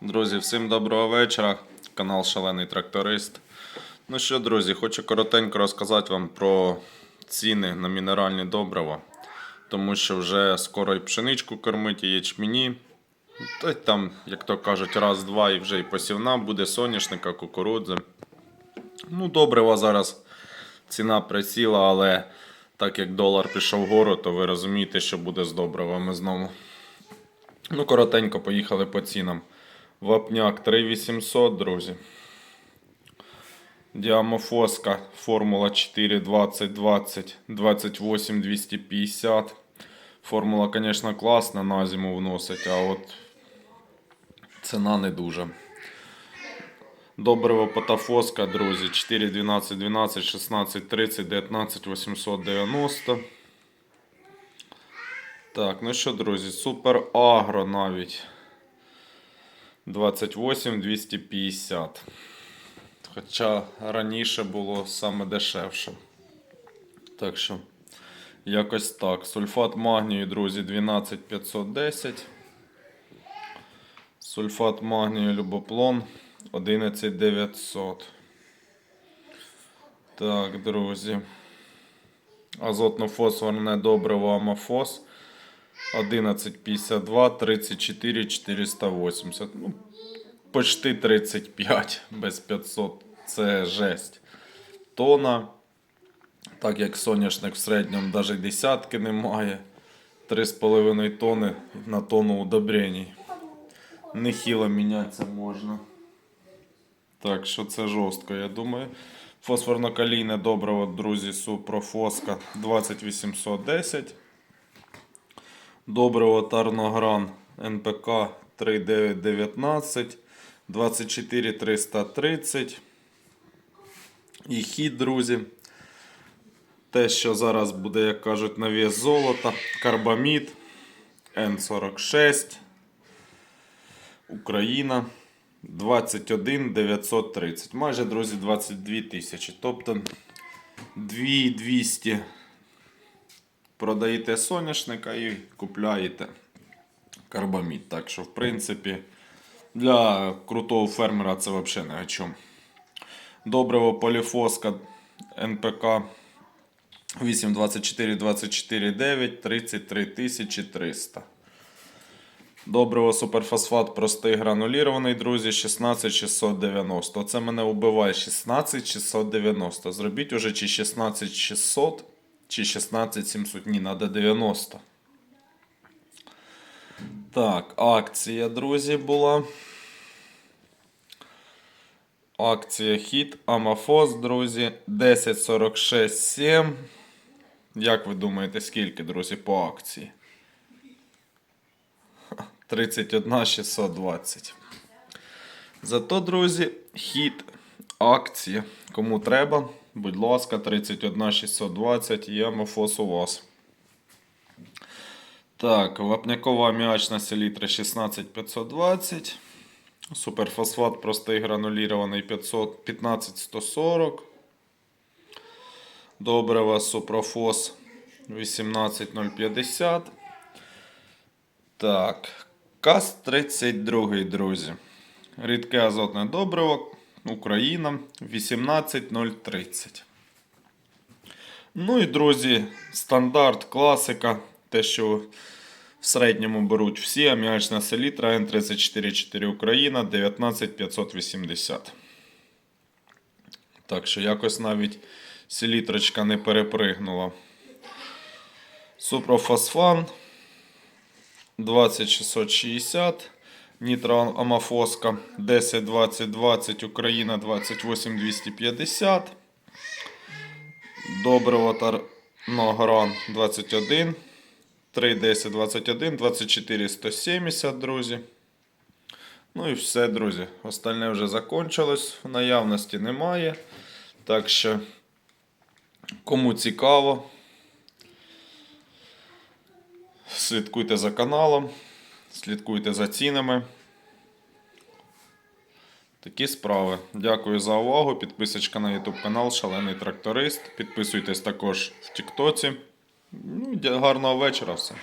Друзі, всім доброго вечора. Канал Шалений Тракторист. Ну що, друзі, хочу коротенько розказати вам про ціни на мінеральні добрива. Тому що вже скоро і пшеничку кормить, і ячмені. Та й там, як то кажуть, раз-два і вже і посівна буде соняшника, кукурудзи. Ну, добрива зараз ціна присіла, але так як долар пішов вгору, то ви розумієте, що буде з добривами знову. Ну, коротенько поїхали по цінам. Вапняк 3800, друзі. Діамофоска Формула 4 20 20 28 250. Формула, звісно, класна, на зиму вносить, а от ціна не дуже. Добриво Потафоска, друзі, 4 12 12 16 30 19 890. Так, ну що, друзі, Супер Агро навіть. 28 250. Хоча раніше було саме дешевше. Так що, якось так. Сульфат магнію, друзі, 12510. Сульфат магнію Любоплон 11900. Так, друзі. Азотно-фосфорне добриво Амофос 1152 34 480. Ну, почти 35 без 500. Це жесть. Тона. Так як соняшник в середньому навіть десятки немає. 3,5 тони на тонну удобрень. Нехило мінятися можна. Так що це жорстко, я думаю. Фосфорно-калійне добриво, друзі, Супрофоска 20810. Добриво Тарногран НПК 3919, 24330. І хід, друзі. Те, що зараз буде, як кажуть, на вес золота. Карбамід Н46. Україна 21 930. Майже, друзі, 22 тисячі. Тобто 2200 продаєте соняшника і купляєте карбамід. Так що, в принципі, для крутого фермера це взагалі не о чому. Добриво поліфоска НПК 8 24 24 9 33 300. Добриво суперфосфат простий гранулірований, друзі, 16690. Це мене вбиває 16690. Зробіть уже чи 16600, чи 16700. Ні, треба 90. Так, акція, друзі, була. Акція хіт Амафос, друзі. 10,46,7. Як ви думаєте, скільки, друзі, по акції? 31 620. Зато, друзі, хід акції. Кому треба, будь ласка, 31 620 і амофос у вас. Так, вапнякова аміачна селітра 16520. Суперфосфат простий гранулірований 500, 15140. Добрива супрофос 18050. Так, КАС 32, друзі. Рідке азотне добриво. Україна 18030. Ну і, друзі, стандарт, класика. Те, що в середньому беруть всі. Аміачна селітра Н344 Україна 19580. Так що якось навіть селітрочка не перепригнула. Супрофосфан 20660. Нітроамофоска 10 20 20 Україна 28 250. Добриво Тарногран 21. 3 10 21 24 170, друзі. Ну і все, друзі. Остальне вже закончилось. Наявності немає. Так що, кому цікаво, слідкуйте за каналом, слідкуйте за цінами. Такі справи. Дякую за увагу. Підписочка на YouTube канал Шалений Тракторист. Підписуйтесь також в Тіктоці. Ну, гарного вечора все.